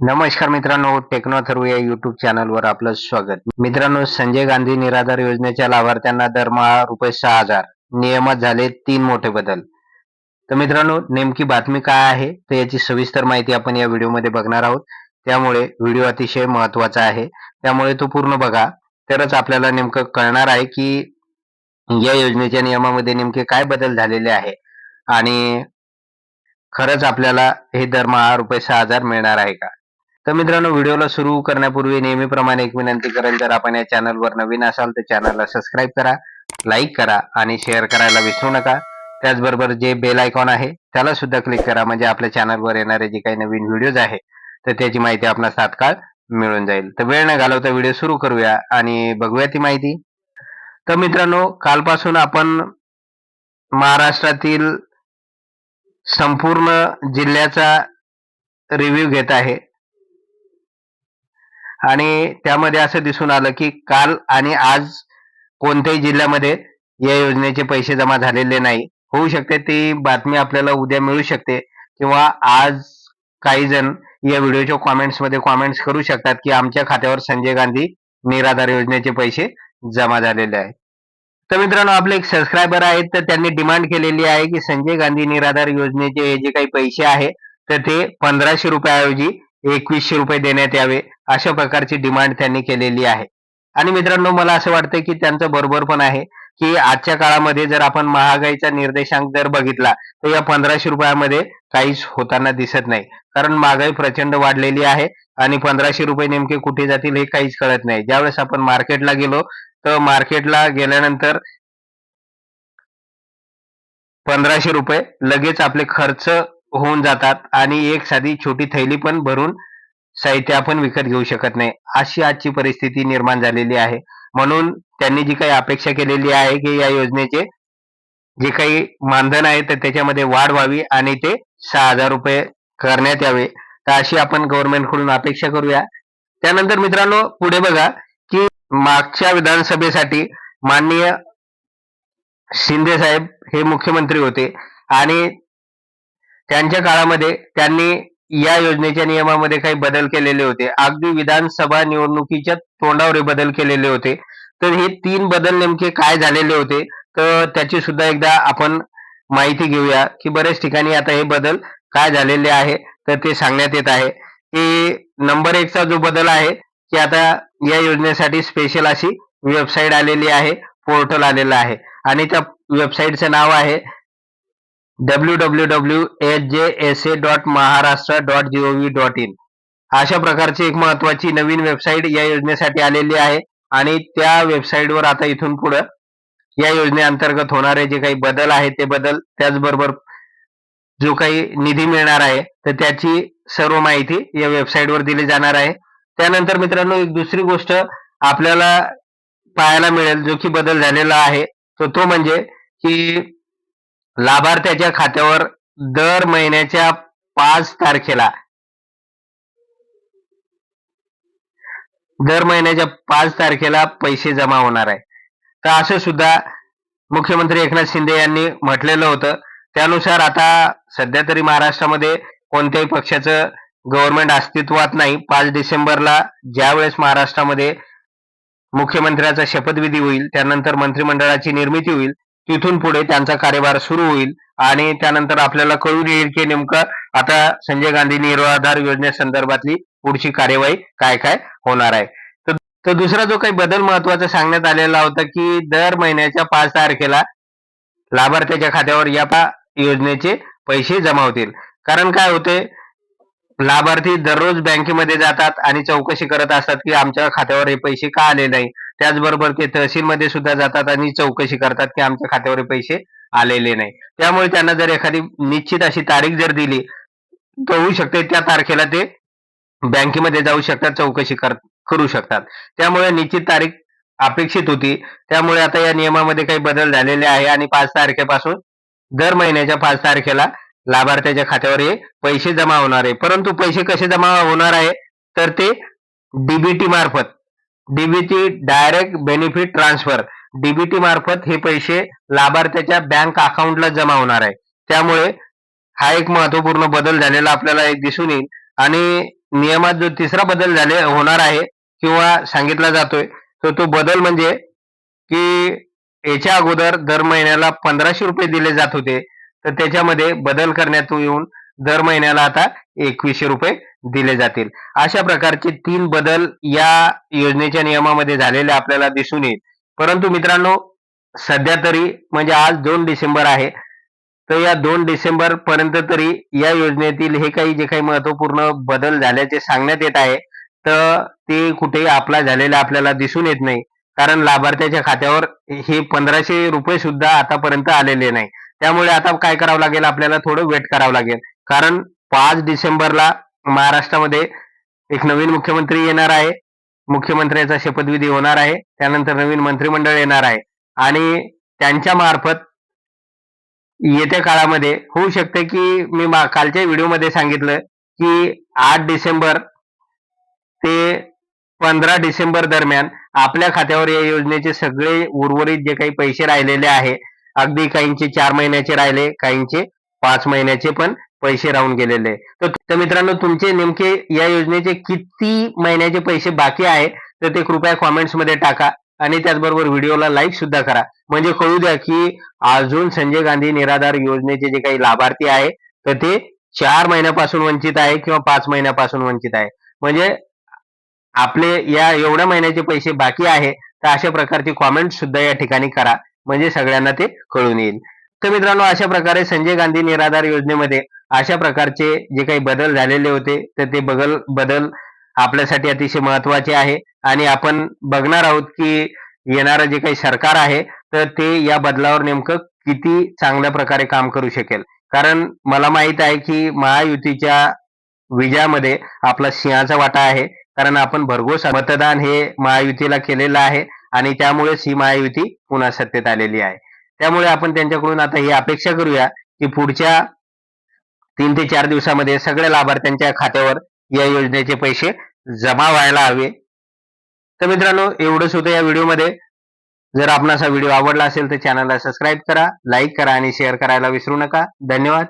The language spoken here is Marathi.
नमस्कार मित्रांनो टेक्नो थर्व या युट्यूब चॅनलवर आपलं स्वागत. मित्रांनो संजय गांधी निराधार योजनेच्या लाभार्थ्यांना दरमहा रुपये सहा हजार. नियमात झाले तीन मोठे बदल. तर मित्रांनो नेमकी बातमी काय आहे तर याची सविस्तर माहिती आपण या व्हिडिओमध्ये बघणार आहोत. त्यामुळे व्हिडिओ अतिशय महत्त्वाचा आहे. त्यामुळे तो पूर्ण बघा. तरच आपल्याला नेमकं कळणार आहे की या योजनेच्या नियमामध्ये नेमके काय बदल झालेले आहे. आणि खरंच आपल्याला हे दरमहा रुपये सहा हजार मिळणार आहे का? तर मित्रांनो व्हिडिओला सुरू करण्यापूर्वी नेहमीप्रमाणे एक विनंती करेल जर आपण या चॅनलवर नवीन असाल तर चॅनलला सबस्क्राईब करा लाईक करा आणि शेअर करायला विसरू नका. त्याचबरोबर जे बेल आयकॉन आहे त्याला सुद्धा क्लिक करा म्हणजे आपल्या चॅनलवर येणारे जे काही नवीन व्हिडिओज आहे तर त्याची माहिती आपणास तात्काळ मिळून जाईल. तर वेळ न घालवता व्हिडिओ सुरू करूया आणि बघूया ती माहिती. तर मित्रांनो कालपासून आपण महाराष्ट्रातील संपूर्ण जिल्ह्याचा रिव्ह्यू घेत आहे. आणि त्यामध्ये असं दिसून आलं की काल आणि आज कोणत्याही जिल्ह्यामध्ये या योजनेचे पैसे जमा झालेले नाही. होऊ शकते ती बातमी आपल्याला उद्या मिळू शकते किंवा आज काही जण या व्हिडिओच्या कॉमेंट्समध्ये कॉमेंट्स करू शकतात की आमच्या खात्यावर संजय गांधी निराधार योजनेचे पैसे जमा झालेले आहेत. तर मित्रांनो आपले एक सबस्क्रायबर आहेत तर त्यांनी डिमांड केलेली आहे की संजय गांधी निराधार योजनेचे हे जे काही पैसे आहे तर ते पंधराशे रुपयाऐवजी एकवीसशे रुपये देण्यात यावे अशा प्रकारची डिमांड त्यांनी केलेली आहे. आणि मित्रांनो मला असं वाटतं की त्यांचं बरोबर पण आहे की आजच्या काळामध्ये जर आपण महागाईचा निर्देशांक जर बघितला तर या पंधराशे रुपयामध्ये काहीच होताना दिसत नाही. कारण महागाई प्रचंड वाढलेली आहे आणि पंधराशे रुपये नेमके कुठे जातील हे काहीच कळत नाही. ज्यावेळेस आपण मार्केटला गेलो तर मार्केटला गेल्यानंतर पंधराशे रुपये लगेच आपले खर्च होऊन जातात आणि एक साधी छोटी थैली पण भरून साहित्य आपण विकत घेऊ शकत नाही. अशी आजची परिस्थिती निर्माण झालेली आहे. म्हणून त्यांनी जी काही अपेक्षा केलेली आहे की या योजनेचे जे काही मानधन आहे तर त्याच्यामध्ये वाढ व्हावी आणि ते सहा हजार रुपये करण्यात यावे. तर अशी आपण गव्हर्नमेंटकडून अपेक्षा करूया. त्यानंतर मित्रांनो पुढे बघा की मागच्या विधानसभेसाठी माननीय शिंदे साहेब हे मुख्यमंत्री होते आणि त्यांच्या काळामध्ये त्यांनी या योजनेच्या नियमामध्ये काही बदल केलेले होते. अगदी विधानसभा निवडणुकीच्या तोंडावर बदल केलेले होते. तर हे तीन बदल नेमके काय झालेले होते? तर त्याची सुद्धा एकदा आपण माहिती घेऊया की बरेच ठिकाणी आता हे बदल काय झालेले आहे तर ते सांगण्यात येत आहे. की नंबर एकचा जो बदल आहे की आता या योजनेसाठी स्पेशल अशी वेबसाईट आलेली आहे पोर्टल आलेलं आहे. आणि त्या वेबसाईटचं नाव आहे W W W H J S A dot Maharashtra dot GOV dot in अशा प्रकारची एक महत्वाची नवीन वेबसाईट या योजनेसाठी आलेली आहे आणि त्या वेबसाईटवर आता इथून पुढं या योजनेअंतर्गत होणारे जे काही बदल आहेत ते बदल त्याचबरोबर जो काही निधी मिळणार आहे तर त्याची सर्व माहिती या वेबसाईटवर दिली जाणार आहे. त्यानंतर मित्रांनो एक दुसरी गोष्ट आपल्याला पाहायला मिळेल जो की बदल झालेला आहे तो तो म्हणजे की लाभार्थ्याच्या खात्यावर दर महिन्याच्या पाच तारखेला. दर महिन्याच्या पाच तारखेला पैसे जमा होणार आहे. तर असं सुद्धा मुख्यमंत्री एकनाथ शिंदे यांनी म्हटलेलं होतं. त्यानुसार आता सध्या तरी महाराष्ट्रामध्ये कोणत्याही पक्षाचं गव्हर्नमेंट अस्तित्वात नाही. पाच डिसेंबरला ज्या वेळेस महाराष्ट्रामध्ये मुख्यमंत्र्याचा शपथविधी होईल त्यानंतर मंत्रिमंडळाची निर्मिती होईल तिथून पुढे त्यांचा कार्यभार सुरू होईल आणि त्यानंतर आपल्याला कळून येईल की नेमकं आता संजय गांधी निराधार योजनेसंदर्भातली पुढची कार्यवाही काय काय होणार आहे. तर दुसरा जो काही बदल महत्त्वाचा सांगण्यात आलेला होता की दर महिन्याच्या पाच तारखेला लाभार्थ्याच्या खात्यावर या पा- योजनेचे पैसे जमा होतील. कारण काय होते? लाभार्थी दररोज बँकेमध्ये जातात आणि चौकशी करत असतात की आमच्या खात्यावर हे पैसे का आले नाही? त्याचबरोबर ते तहसीलमध्ये सुद्धा जातात आणि चौकशी करतात की आमच्या खात्यावर पैसे आलेले नाही. त्यामुळे त्यांना जर एखादी निश्चित अशी तारीख जर दिली तर होऊ शकते. त्या तारखेला ते बँकेमध्ये जाऊ शकतात चौकशी कर करू शकतात. त्यामुळे निश्चित तारीख अपेक्षित होती. त्यामुळे आता या नियमामध्ये काही बदल झालेले आहे आणि पाच तारखेपासून दर महिन्याच्या पाच तारखेला लाभार्थ्याच्या खात्यावर हे पैसे जमा होणार आहे. परंतु पैसे कसे जमा होणार आहे? तर ते डीबीटी मार्फत DBT direct benefit transfer DBT मार्फत हे पैसे लाभार्थ्याच्या बँक अकाउंटला जमा होणार आहे. त्यामुळे हा एक महत्त्वपूर्ण बदल झालेला आपल्याला एक दिसून येईल. आणि नियमात जो तिसरा बदल झाले होणार आहे किंवा सांगितला जातोय तर तो बदल म्हणजे की याच्या अगोदर दर महिन्याला पंधराशे रुपये दिले जात होते. तर त्याच्यामध्ये बदल करण्यात येऊन दर महिन्याला आता एकवीसशे रुपये दिले जातील. अशा प्रकारचे तीन बदल या योजनेच्या नियमामध्ये झालेले आपल्याला दिसून येईल. परंतु मित्रांनो सध्या तरी म्हणजे आज दोन डिसेंबर आहे तर या दोन डिसेंबर पर्यंत तरी या योजनेतील हे काही जे काही महत्त्वपूर्ण बदल झाल्याचे सांगण्यात येत आहे तर ते कुठेही आपला झालेले आपल्याला दिसून येत नाही. कारण लाभार्थ्याच्या खात्यावर हे पंधराशे रुपये सुद्धा आतापर्यंत आलेले नाही. त्यामुळे आता काय करावं लागेल? आपल्याला थोडं वेट करावं लागेल. कारण पाच डिसेंबरला महाराष्ट्रामध्ये एक नवीन मुख्यमंत्री येणार आहे. मुख्यमंत्र्याचा शपथविधी होणार आहे. त्यानंतर नवीन मंत्रिमंडळ येणार आहे. आणि त्यांच्या मार्फत येत्या काळामध्ये होऊ शकते की मी कालच्या व्हिडिओमध्ये सांगितलं की आठ डिसेंबर ते पंधरा डिसेंबर दरम्यान आपल्या खात्यावर या योजनेचे सगळे उर्वरित जे काही पैसे राहिलेले आहे अगदी काहींचे चार महिन्याचे राहिले काहींचे पाच महिन्याचे पण पैसे राहून गेलेले. तर तर मित्रांनो तुमचे नेमके या योजनेचे किती महिन्याचे पैसे बाकी आहे तर ते कृपया कॉमेंट्समध्ये टाका आणि त्याचबरोबर व्हिडिओला लाईक सुद्धा करा. म्हणजे कळू द्या की अजून संजय गांधी निराधार योजनेचे जे काही लाभार्थी आहे तर ते चार महिन्यापासून वंचित आहे किंवा पाच महिन्यापासून वंचित आहे. म्हणजे आपले या एवढ्या महिन्याचे पैसे बाकी आहे तर अशा प्रकारची कॉमेंट सुद्धा या ठिकाणी करा. म्हणजे सगळ्यांना ते कळून येईल. तर मित्रांनो अशा प्रकारे संजय गांधी निराधार योजनेमध्ये अशा प्रकारचे जे काही बदल झालेले होते तर ते बदल बदल आपल्यासाठी अतिशय महत्त्वाचे आहे. आणि आपण बघणार आहोत की येणारं जे काही सरकार आहे तर ते या बदलावर नेमकं किती चांगल्या प्रकारे काम करू शकेल. कारण मला माहीत आहे की महायुतीच्या विजयामध्ये आपला सिंहाचा वाटा आहे. कारण आपण भरघोस मतदान हे महायुतीला केलेलं आहे आणि त्यामुळेच ही महायुती पुन्हा सत्तेत आलेली आहे. त्यामुळे आपण त्यांच्याकडून आता ही अपेक्षा करूया की पुढच्या तीन ते चार दिवसामध्ये सगळ्या लाभार्थ्यांच्या खात्यावर या योजनेचे पैसे जमा व्हायला हवे. तर मित्रांनो एवढंच होतं या व्हिडिओमध्ये. जर आपणास हा व्हिडिओ आवडला असेल तर चॅनलला सबस्क्राईब करा लाईक करा आणि शेअर करायला विसरू नका. धन्यवाद.